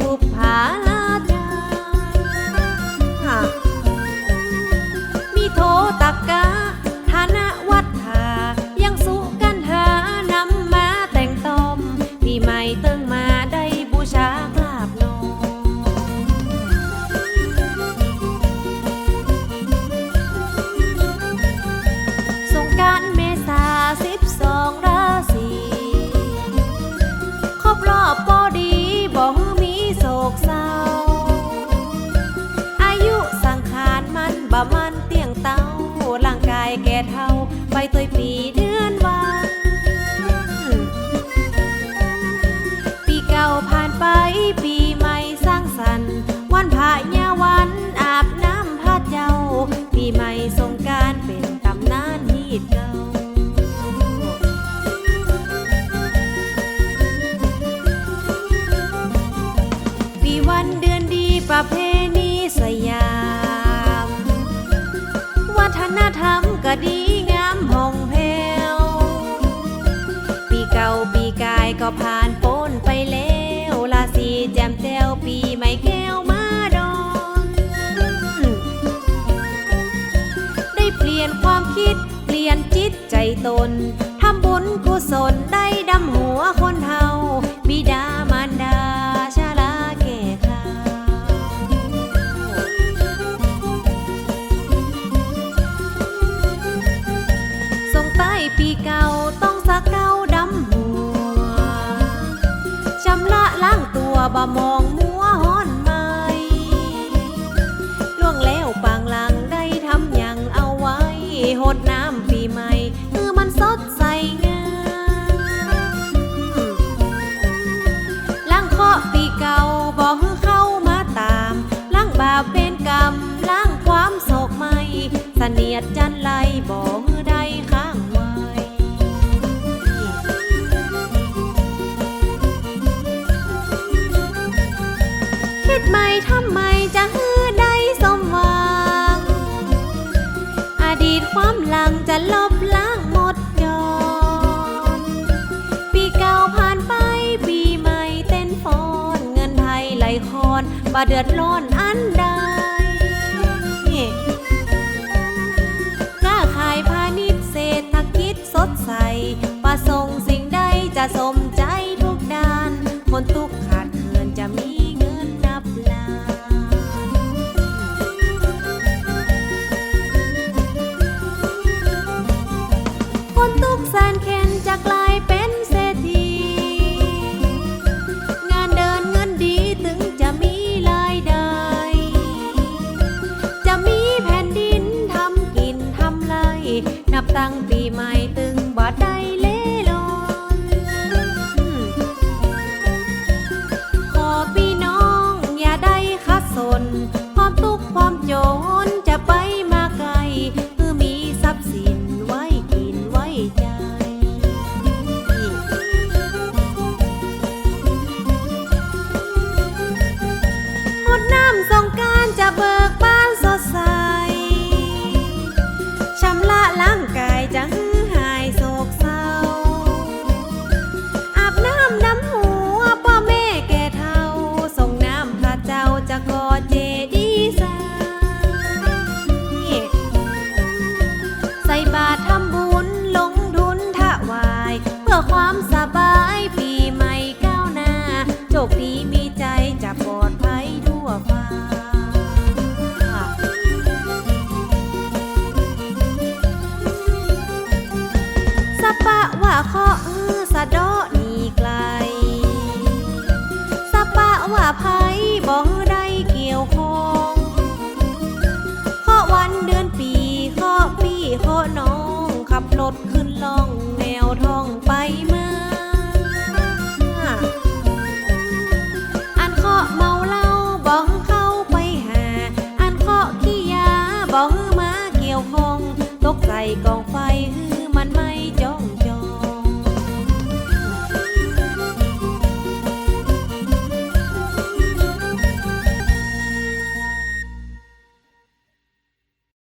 บุพภาลา played me ิตใจตน ทำบุญกุศลได้ดำหัวคนเฮาบิดามารดาชาลาแกขาส่งใตปีเก่าต้องสักเก้าดำหัวชำระล้างตัวบ่มองมัวห้อนไม่ล่วงแล้วปางลังได้ทำอย่างเอาไว้หดน้ำ เนียดจันไลบ่มือข้างไม้คิดไหมทำไมจะฮือได้สมหวัง อดีตความหลังจะลบล้างหมดจอนปีเก่าผ่านไปปีใหม่เต้นฟอน เงินไทยไหลคอนบาเดือดร้อนอันใด นับตั้งปีใหม่ตึงบ่ได้ ข้อน้อง